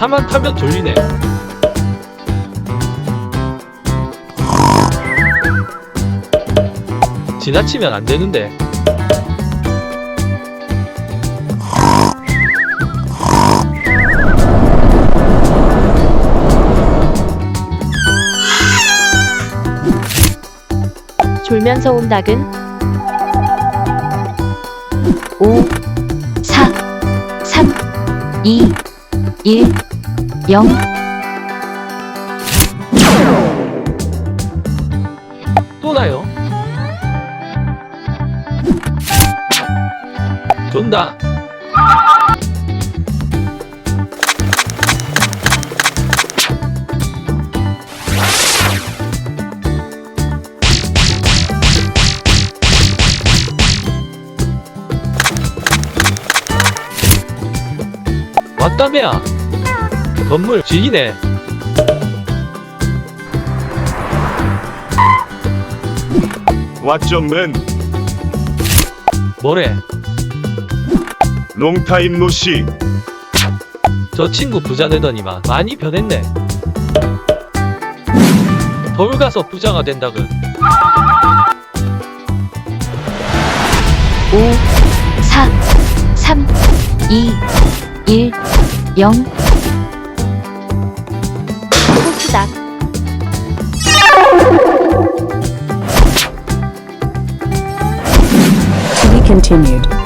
차만 타면 졸리네. 지나치면 안 되는데. 졸면서 온 닭은 5, 4, 3, 2, 1, 0. 또 나요? 존다. 왔다며야. 건물 지기네. 왓점맨 뭐래? 롱타임 노시 저 친구 부자 되더니만 많이 변했네. 서울 가서 부자가 된다군. 5, 4, 3, 2, 1, 0. tak. To be continued.